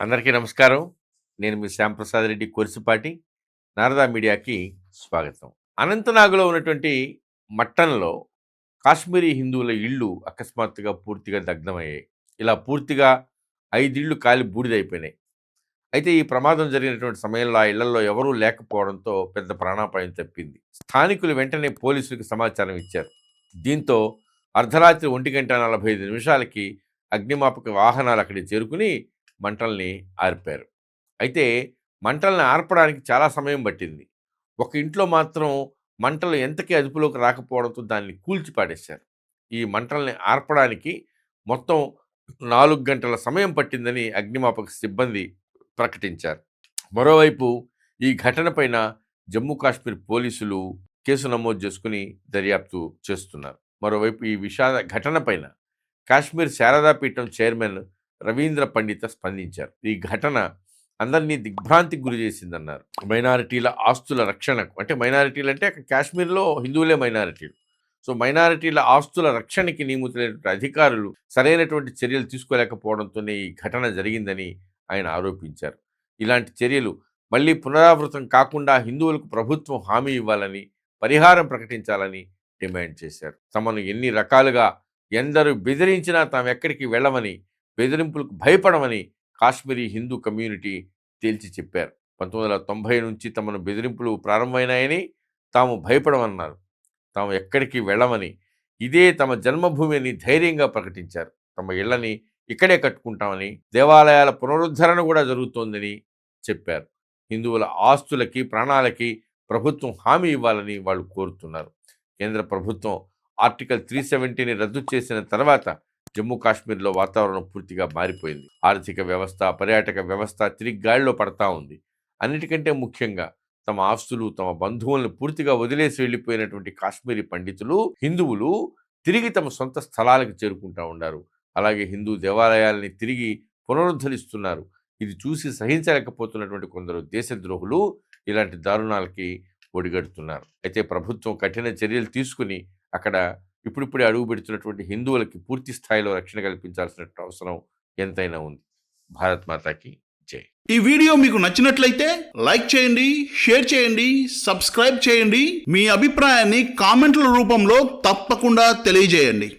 అందరికీ నమస్కారం. నేను మీ శ్యాంప్రసాద్ రెడ్డి కొరిసిపాటి. నారదా మీడియాకి స్వాగతం. అనంతనాగులో ఉన్నటువంటి మట్టంలో కాశ్మీరీ హిందువుల ఇళ్ళు అకస్మాత్తుగా పూర్తిగా దగ్ధమయ్యాయి. ఇలా పూర్తిగా ఐదిళ్ళు కాలి బూడిదైపోయినాయి. అయితే ఈ ప్రమాదం జరిగినటువంటి సమయంలో ఆ ఇళ్ళలో ఎవరూ లేకపోవడంతో పెద్ద ప్రాణాపాయం తప్పింది. స్థానికులు వెంటనే పోలీసులకు సమాచారం ఇచ్చారు. దీంతో అర్ధరాత్రి ఒంటి గంట నలభై ఐదు నిమిషాలకి అగ్నిమాపక వాహనాలు అక్కడికి చేరుకుని మంటల్ని ఆర్పారు. అయితే మంటల్ని ఆర్పడానికి చాలా సమయం పట్టింది. ఒక ఇంట్లో మాత్రం మంటలు ఎంతకీ అదుపులోకి రాకపోవడంతో దాన్ని కూల్చిపాడేశారు ఈ మంటల్ని ఆర్పడానికి మొత్తం నాలుగు గంటల సమయం పట్టిందని అగ్నిమాపక సిబ్బంది ప్రకటించారు. మరోవైపు ఈ ఘటనపైన జమ్మూ కాశ్మీర్ పోలీసులు కేసు నమోదు చేసుకుని దర్యాప్తు చేస్తున్నారు. మరోవైపు ఈ విషాద ఘటనపైన కాశ్మీర్ శారదాపీఠం చైర్మన్ రవీంద్ర పండిత స్పందించారు. ఈ ఘటన అందరినీ దిగ్భ్రాంతికి గురి చేసిందన్నారు. మైనారిటీల ఆస్తుల రక్షణకు అంటే మైనారిటీలు అంటే అక్కడ కాశ్మీర్లో హిందువులే మైనారిటీలు. సో మైనారిటీల ఆస్తుల రక్షణకి నియమితులైనటువంటి అధికారులు సరైనటువంటి చర్యలు తీసుకోలేకపోవడంతోనే ఈ ఘటన జరిగిందని ఆయన ఆరోపించారు. ఇలాంటి చర్యలు మళ్ళీ పునరావృతం కాకుండా హిందువులకు ప్రభుత్వం హామీ ఇవ్వాలని పరిహారం ప్రకటించాలని డిమాండ్ చేశారు. తమను ఎన్ని రకాలుగా ఎందరు బెదిరించినా తాము ఎక్కడికి వెళ్ళమని బెదిరింపులకు భయపడమని కాశ్మీరీ హిందూ కమ్యూనిటీ తేల్చి చెప్పారు. పంతొమ్మిది వందల తొంభై నుంచి తమను బెదిరింపులు ప్రారంభమైనాయని తాము భయపడమన్నారు. తాము ఎక్కడికి వెళ్ళమని ఇదే తమ జన్మభూమి అని ధైర్యంగా ప్రకటించారు. తమ ఇళ్ళని ఇక్కడే కట్టుకుంటామని దేవాలయాల పునరుద్ధరణ కూడా జరుగుతోందని చెప్పారు. హిందువుల ఆస్తులకి ప్రాణాలకి ప్రభుత్వం హామీ ఇవ్వాలని వాళ్ళు కోరుతున్నారు. కేంద్ర ప్రభుత్వం ఆర్టికల్ త్రీ సెవెంటీని రద్దు చేసిన తర్వాత జమ్మూ కాశ్మీర్లో వాతావరణం పూర్తిగా మారిపోయింది. ఆర్థిక వ్యవస్థ పర్యాటక వ్యవస్థ తిరిగి గాడిలో పడతా ఉంది. అన్నిటికంటే ముఖ్యంగా తమ ఆస్తులు తమ బంధువులను పూర్తిగా వదిలేసి వెళ్ళిపోయినటువంటి కాశ్మీరీ పండితులు హిందువులు తిరిగి తమ సొంత స్థలాలకు చేరుకుంటా ఉన్నారు. అలాగే హిందూ దేవాలయాల్ని తిరిగి పునరుద్ధరిస్తున్నారు. ఇది చూసి సహించలేకపోతున్నటువంటి కొందరు దేశద్రోహులు ఇలాంటి దారుణాలకి ఒడిగడుతున్నారు. అయితే ప్రభుత్వం కఠిన చర్యలు తీసుకుని అక్కడ ఇప్పుడిప్పుడే అడుగు పెడుతున్నటువంటి హిందువులకి పూర్తి స్థాయిలో రక్షణ కల్పించాల్సిన అవసరం ఎంతైనా ఉంది. భారత్ మాతాకి జై. ఈ వీడియో మీకు నచ్చినట్లయితే లైక్ చేయండి షేర్ చేయండి సబ్స్క్రైబ్ చేయండి. మీ అభిప్రాయాన్ని కామెంట్ల రూపంలో తప్పకుండా తెలియజేయండి.